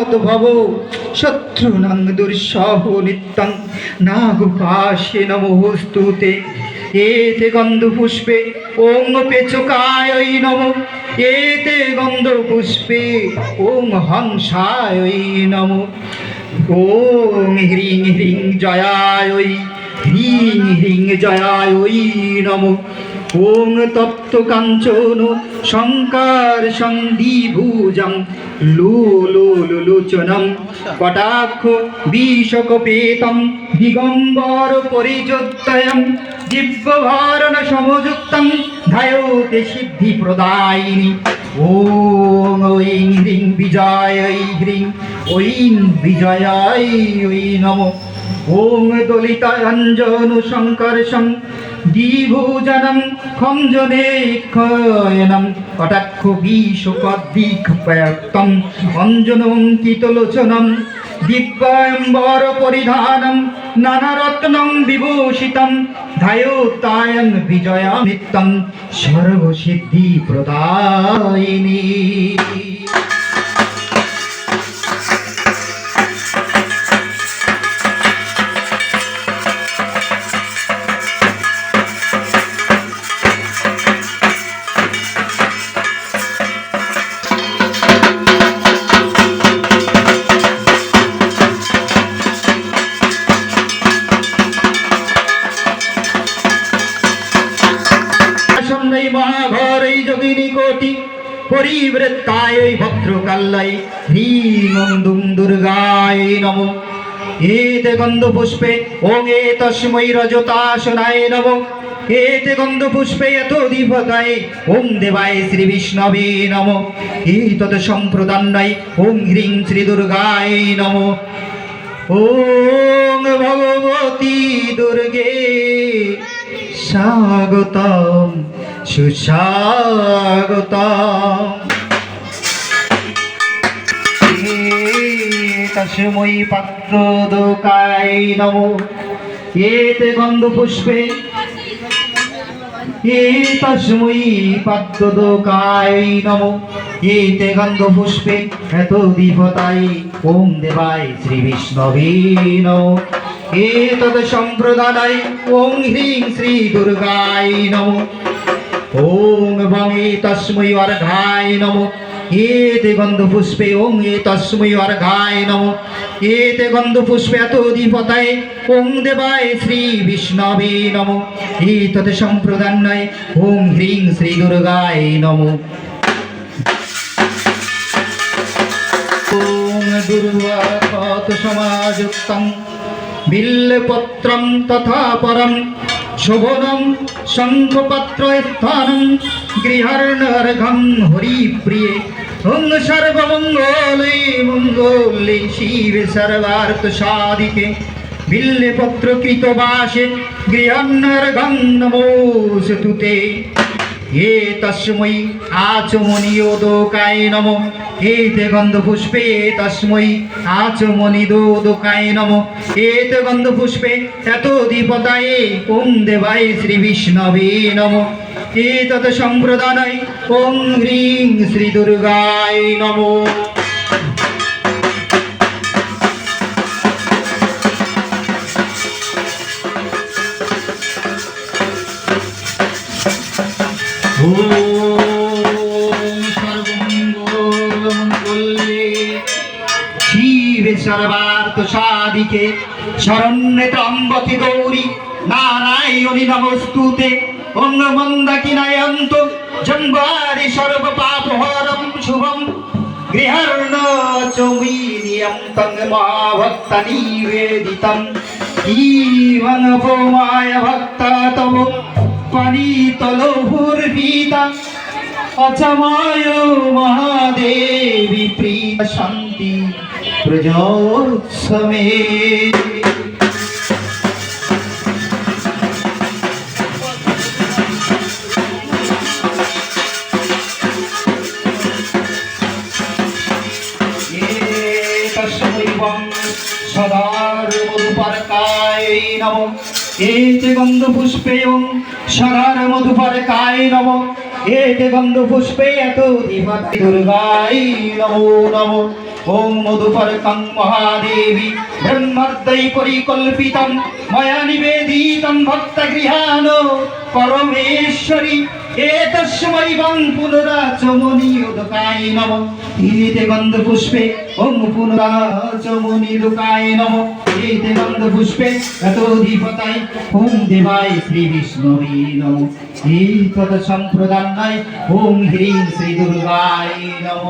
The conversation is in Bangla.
ভব শত্রুনাং দুঃসহ নিত্যং। নাগুপাশে নমস্তুতে এতে গন্ধ পুষ্পে। ওং পেচকায় নম। এতে গন্ধ পুষ্পে। ওং হংসায় নম। ওং হ্রিং হ্রিং জয়ায় হ্রিং হ্রিং জয়ায় নম। ওং তপ্ত কাঞ্চন, শঙ্কর সন্ধিভুজং লুলোলোচনম কটাক্ষ বিষকপেতম, দিগম্বর পরিযোত্তয়ম, দিব্যভারণ সমযুক্তম ধায়তে সিদ্ধি প্রদায়িনী। ওং ঐং হ্রিং বিজয় হ্রিং, ঐং বিজয়ায় ঐ নমঃ। ওং দলিতাঞ্জনু শঙ্কর্ষং দ্বিভুজনম খঞ্জনে ক্ষয়নম কটাক্ষ বিশ্বকদ্দিকপ্রয়ক্তম অঞ্জনঙ্কিতলোচনম দিব্যাম্বর পরিধানম নানারত্নং বিভূষিতম ধায়োত্তায়ন বিজয়া সর্বসিদ্ধি প্রদায়িনী আসন্নই মহাঘর, এই যোগিনী কোটি, পরিবৃত্তায় ভদ্রকাল্লাই হ্রিং ওং দুং দুর্গায় নম। এতে গন্ধ পুষ্পে ওং এ তস্মৈ রজতাসনায় নম। এতে গন্ধ পুষ্পে এত দীপকায় ওং দেবায় শ্রী বিষ্ণবে নম। এই তত সম্প্রদান্নায় ওং হ্রিং শ্রী দুর্গায় নম। ওং ভগবতী দুর্গে, স্বাগতম। সুস্বাগতম তসময়ী পাত্র দোকায় নম এতে গন্ধ পুষ্পে। তসময়ী পাত্র দোকায় নম এতে গন্ধ পুষ্পে। এত দীপতায় ওম দেবায় শ্রী বিষ্ণবে নম এতদ সম্প্রদানায় ওং হ্রিং শ্রী দুর্গায় নম ওং ভঙে তস্मै অর্ঘায় নম এতে গন্ধ পুষ্পে ওং এ তস্मै অর্ঘায় নম এতে গন্ধ পুষ্পে এত দীপতায় ওং দেবায় শ্রী বিষ্ণবে নম এতদ সম্প্রদানায় ওং হ্রিং শ্রী দুর্গায় নম ওং দুর্বাপত সমাযুক্তং বিল্লপত্রম তথা পরম শোভনম শঙ্খপত্র স্থানম গৃহার্ণর্ঘম হরিপ্রিয়ে ওং সর্বমঙ্গলে মঙ্গলে শিব সর্বার্থ সাধিকে বিল্লপত্র কৃতবাসে গৃহর্ণর্ঘম নমোস্তুতে এ তস্मै আচমনিয়োদকায় নম। হে গন্ধ পুষ্পে তস্मै আচমনিদোদকায় নম। হে পুষ্পে এত দীপতায়ে ওম দেবায় শ্রী বিষ্ণবে নম। হে তত সম্প্রদানায় ওম হ্রিং শ্রী দুর্গায় নমঃ। সর্বার্থ সাধিকে শরণ্যে ত্রম্বকে গৌরী নারায়ণী নমস্তুতে অঙ্গমন্দাকি নয়ন্ত জম্বারি সর্ব পাপহরম শুভম গৃহার্ণ চৌমীরিয়ম তং মহাভক্ত নিবেদিতম জীবন ভক্ত পরিতলোভুর্ভীতা অচমায় মহাদেবী প্রিয় শান্তি প্রজোৎসমে সদার মধুপারকায় নম। এতে গন্ধ পুষ্পে সরার সদার মধুপারকায় নম এতে গন্ধ পুষ্পে এত দুর্গাই নমো নব ওম মধুপর্কং মহাদেবী ব্রহ্মর্দৈ পরিকল্পিতম ময়া নিবেদিতম ভক্তগৃহানো পরমেশ্বরী এতস্মৈ বং পুনরাচমনি উদকায় নম এতে গন্ধ পুষ্পে ওম পুনরাচমনি উদকায় নম এতে গন্ধ পুষ্পে এত অধিপতায় ওম দেবায় শ্রী বিষ্ণুবে শ্রী দুর্গায় নম